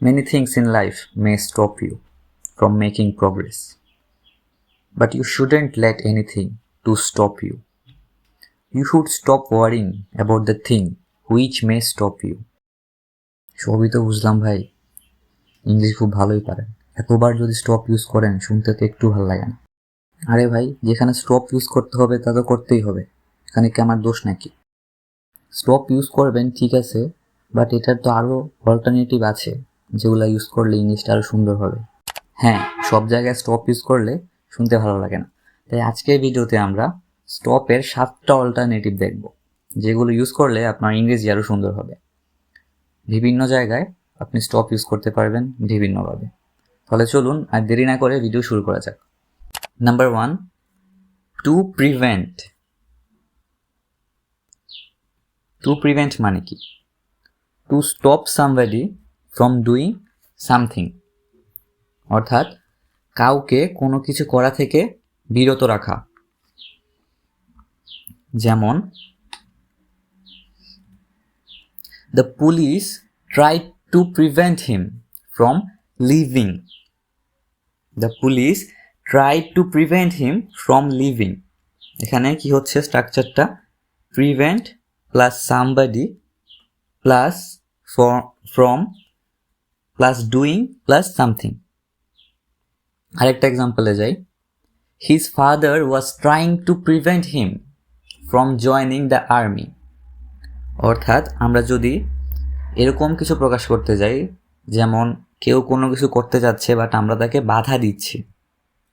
Many things in life may stop you from making progress. But you shouldn't let anything to stop you. You should stop worrying about the thing which may stop you. সবই তো বুঝলাম ভাই English খুব ভালোই পারেন এতবার যদি stop use করেন শুনতে তো একটু ভালো লাগে না আরে ভাই যেখানে স্টপ ইউজ করতে হবে তা তো করতেই হবে এখানে কি আমার দোষ নাকি স্টপ ইউজ করবেন ঠিক আছে বাট এটার তো আরও অল্টারনেটিভ আছে যেগুলো ইউজ করলে ইংলিশটা আরও সুন্দর হবে। হ্যাঁ সব জায়গায় স্টপ ইউজ করলে শুনতে ভালো লাগে না। তাই আজকের ভিডিওতে আমরা স্টপের সাতটা অল্টারনেটিভ দেখব, যেগুলো ইউজ করলে আপনার ইংরেজি আরও সুন্দর হবে। বিভিন্ন জায়গায় আপনি স্টপ ইউজ করতে পারবেন বিভিন্নভাবে। তাহলে চলুন আর দেরি না করে ভিডিও শুরু করা যাক। Number one to prevent to prevent মানে কি? To stop somebody from doing something অর্থাৎ কাউকে কোনো কিছু করা থেকে বিরত রাখা। যেমন the police try to prevent him from leaving the police try to prevent him from leaving এখানে কি হচ্ছে স্ট্রাকচারটা prevent plus somebody plus from plus doing plus something আরেকটা এক্সাম্পলে যাই। His father was trying to prevent him from joining the army অর্থাৎ আমরা যদি এরকম কিছু প্রকাশ করতে যাই, যেমন কেউ কোনো কিছু করতে যাচ্ছে বাট আমরা তাকে বাধা দিচ্ছি,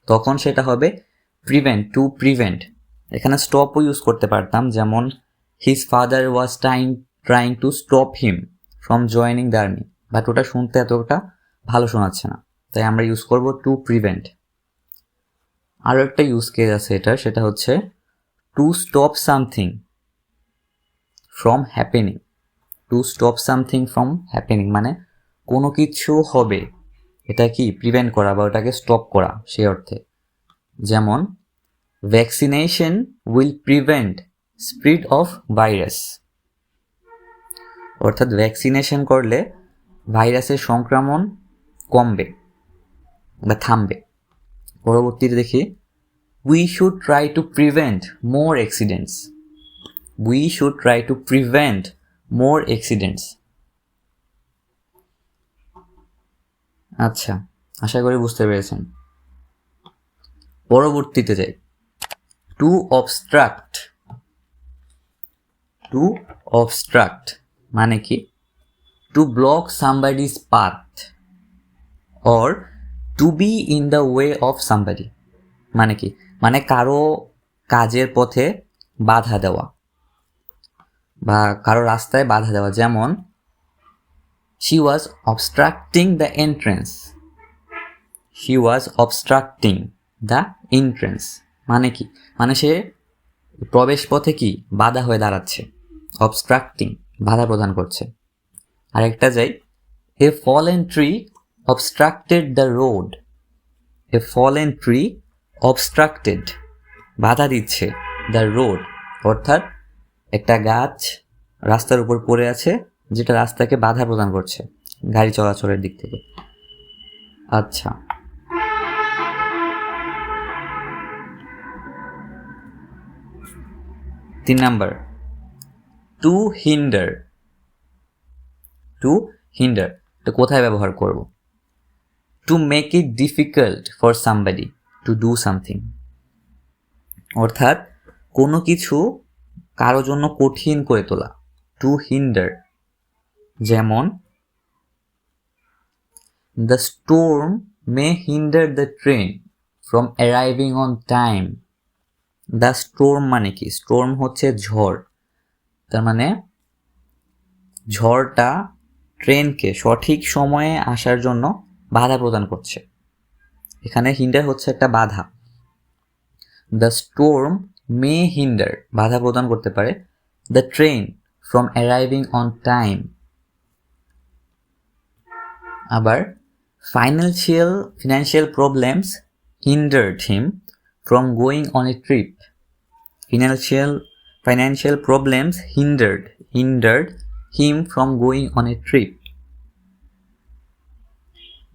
তখন সেটা হবে প্রিভেন্ট টু প্রিভেন্ট এখানে স্টপও ইউজ করতে পারতাম, যেমন his father was time trying to stop him from joining the army but ওটা শুনতে এতটা ভালো শোনাচ্ছে না। তাই আমরা ইউজ করব টু প্রিভেন্ট আরও একটা ইউজ কেস আছে এটা সেটা হচ্ছে to stop something from happening to stop something from happening মানে কোনো কিছু হবে, এটা কি প্রিভেন্ট করা বা ওটাকে স্টপ করা, সেই অর্থে। যেমন vaccination will prevent spread of virus অর্থাৎ ভ্যাকসিনেশন করলে ভাইরাসের সংক্রমণ কমবে বা থামবে। পরবর্তীতে দেখি we should try to prevent more accidents we should try to prevent more accidents আচ্ছা আশা করি বুঝতে পেরেছেন। পরবর্তীতে যাই। টু অবস্ট্রাক্ট টু অবস্ট্রাক্ট মানে কি? To block somebody's path or to be in the way of somebody মানে কি? মানে কারও কাজের পথে বাধা দেওয়া বা কারও রাস্তায় বাধা দেওয়া। যেমন she was obstructing the entrance she was obstructing the entrance মানে কি? মানে সে প্রবেশ পথে কি? বাধা হয়ে দাঁড়াচ্ছে। অবস্ট্রাক্টিং বাধা প্রদান করছে। আরেকটা যাই। A fall fallen tree obstructed the road. A fall fallen tree obstructed. বাধা দিচ্ছে দ্য রোড। অর্থাৎ একটা গাছ রাস্তার উপর পড়ে আছে, যেটা রাস্তাকে বাধা প্রদান করছে গাড়ি চলাচলের দিক থেকে। আচ্ছা। তিন number. To hinder to hinder তো কোথায় ব্যবহার করব? To make it difficult for somebody to do something অর্থাৎ কোনো কিছু কারও জন্য কঠিন করে তোলা। টু হিন্ডার যেমন the storm may hinder the train from arriving on time the storm মানে কি? স্টোর্ম হচ্ছে ঝড়। তার মানে ঝড়টা ট্রেনকে সঠিক সময়ে আসার জন্য বাধা প্রদান করছে। এখানে হিন্ডার হচ্ছে একটা বাধা। দ্য স্টোর্ম মে হিন্ডার বাধা প্রদান করতে পারে। The train from arriving on time আবার financial financial problems hindered him from going on a trip. Financial financial problems hindered hindered him from going on a trip.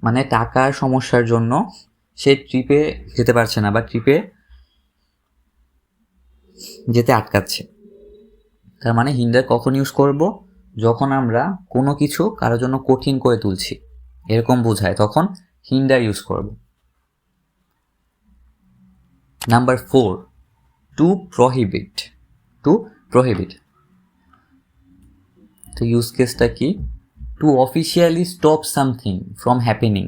মানে টাকার সমস্যার জন্য সে ট্রিপে যেতে পারছে না বা ট্রিপে যেতে আটকাচ্ছে। তার মানে হিন্ডার কখন ইউজ করব? যখন আমরা কোনো কিছু কারোর জন্য কঠিন করে তুলছি। এরকম বোঝায়, তখন হিন্ডার ইউজ করব। Number four to prohibit to prohibit তো ইউজ কেসটা কি? To officially stop something from happening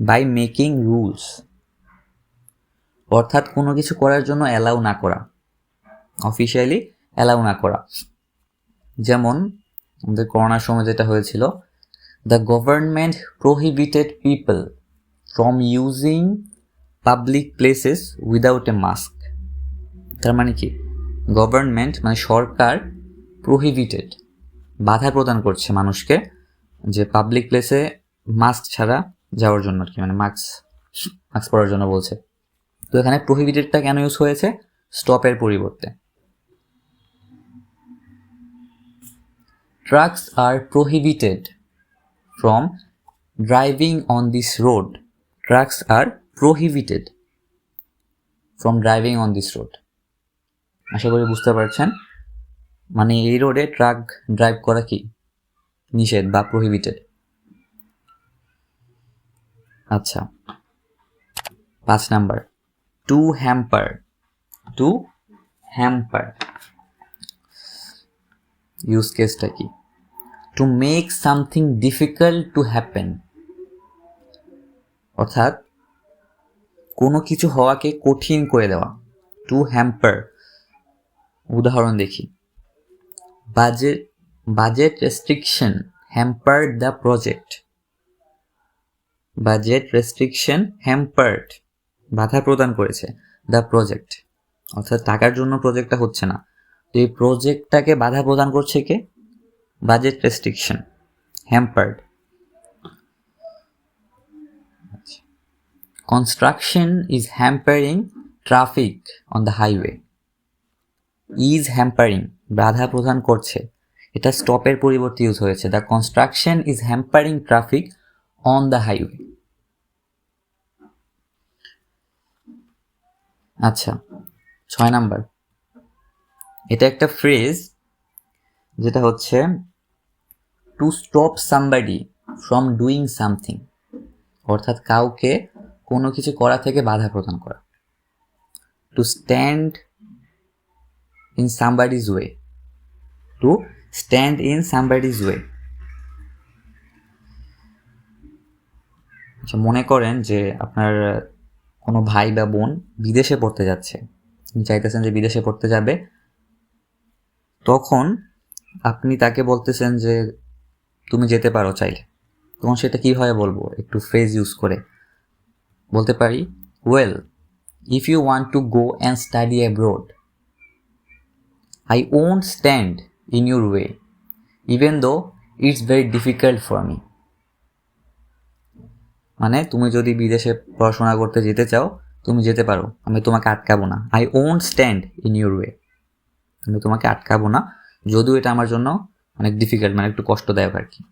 by making rules অর্থাৎ কোনো কিছু করার জন্য অ্যালাউ না করা। অফিসিয়ালি অ্যালাউ না করা। যেমন আমাদের করোনার সময় যেটা হয়েছিল the government prohibited people from using public places without a mask তার মানে কি? গভর্নমেন্ট মানে সরকার প্রহিবিটেড বাধা প্রদান করছে মানুষকে যে পাবলিক প্লেসে মাস্ক ছাড়া যাওয়ার জন্য আর কি মানে মাস্ক মাস্ক পরার জন্য বলছে। তো এখানে প্রহিবিটেডটা কেন ইউজ হয়েছে? স্টপের পরিবর্তে। Trucks are prohibited from driving on this road Trucks are prohibited from driving on this road আশা করি বুঝতে পারছেন। মানে এই রোডে ট্রাক ড্রাইভ করা কি? নিষেধ বা প্রহিবিটেড আচ্ছা। পাঁচ number. To hamper to hamper use কেসটা কি? To make something difficult to happen অর্থাৎ কোনো কিছু হওয়াকে কঠিন করে দেওয়া। টু হ্যাম্পার উদাহরণ দেখি। Budget budget restriction hampered the project budget restriction hampered বাধা প্রদান করেছে দ্য প্রজেক্ট অর্থাৎ টাকার জন্য প্রজেক্টটা হচ্ছে না। তো এই প্রজেক্টটাকে বাধা প্রদান করছে কে? Budget restriction hampered construction is hampering traffic on the highway is hampering বাধা প্রদান করছে। এটা স্টপের পরিবর্তে ইউজ হয়েছে। The construction is hampering traffic on the highway আচ্ছা ছয় নাম্বার। এটা একটা ফ্রেজ যেটা হচ্ছে to stop somebody from doing something অর্থাৎ কাউকে কোনো কিছু করা থেকে বাধা প্রদান করা। To stand in somebody's way to stand in somebody's way আচ্ছা মনে করেন যে আপনার কোনো ভাই বা বোন বিদেশে পড়তে যাচ্ছে। চাইতেছেন যে বিদেশে পড়তে যাবে। তখন আপনি তাকে বলতেছেন যে, তুমি যেতে পারো চাইলে। তখন সেটা কীভাবে বলব? একটু ফ্রেজ ইউজ করে। বলতে পারি well if you want to go and study abroad I won't stand in your way even though it's very difficult for me মানে তুমি যদি বিদেশে পড়াশোনা করতে যেতে চাও, তুমি যেতে পারো। আমি তোমাকে আটকাবো না। I won't stand in your way আমি তোমাকে আটকাবো না। যদিও এটা আমার জন্য অনেক ডিফিকাল্ট মানে একটু কষ্টদায়ক আর কি।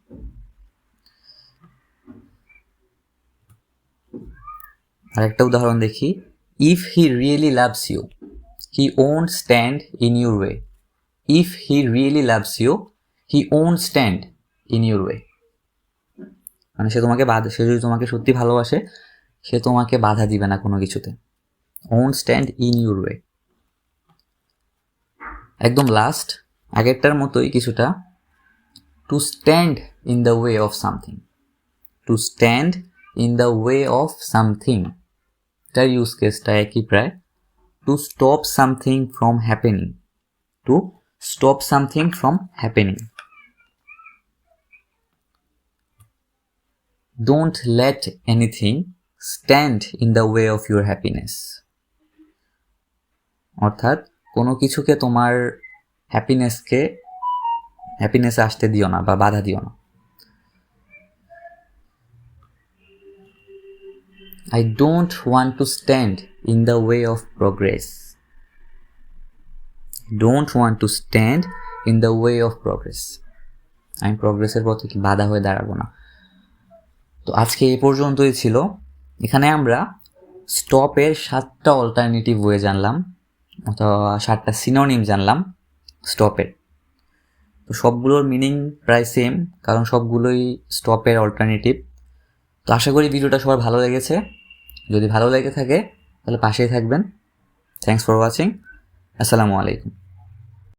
আর একটা উদাহরণ দেখি। If he really loves you he won't stand in your way if he really loves you he won't stand in your way মানে সে তোমাকে বাধা, সে যদি তোমাকে সত্যি ভালোবাসে, সে তোমাকে বাধা দিবে না কোনো কিছুতে। Won't stand in your way একদম লাস্ট আগেরটার মতোই কিছুটা to stand in the way of something to stand in the way of something এটার ইউজ কেসটা একই প্রায়। To stop something from happening to stop something from happening. Don't let anything stand in the way of your happiness অর্থাৎ, কোনো কিছুকে তোমার হ্যাপিনেসকে হ্যাপিনেসে আসতে দিও না বা বাধা দিও না। I don't want to stand in the way of progress don't want to stand in the way of progress আমি প্রোগ্রেসের পথে কি বাধা হয়ে দাঁড়াবো না। তো আজকে এ পর্যন্তই ছিল। এখানে আমরা স্টপের সাতটা অল্টারনেটিভ ওয়ে জানলাম, অথবা সাতটা সিনোনিম জানলাম স্টপের তো সবগুলোর মিনিং প্রায় সেম কারণ সবগুলোই স্টপের অল্টারনেটিভ তো আশা করি ভিডিওটা সবার ভালো লেগেছে। যদি ভালো লেগে থাকে, তাহলে পাশেই থাকবেন। থ্যাংকস ফর ওয়াচিং আসসালামু আলাইকুম।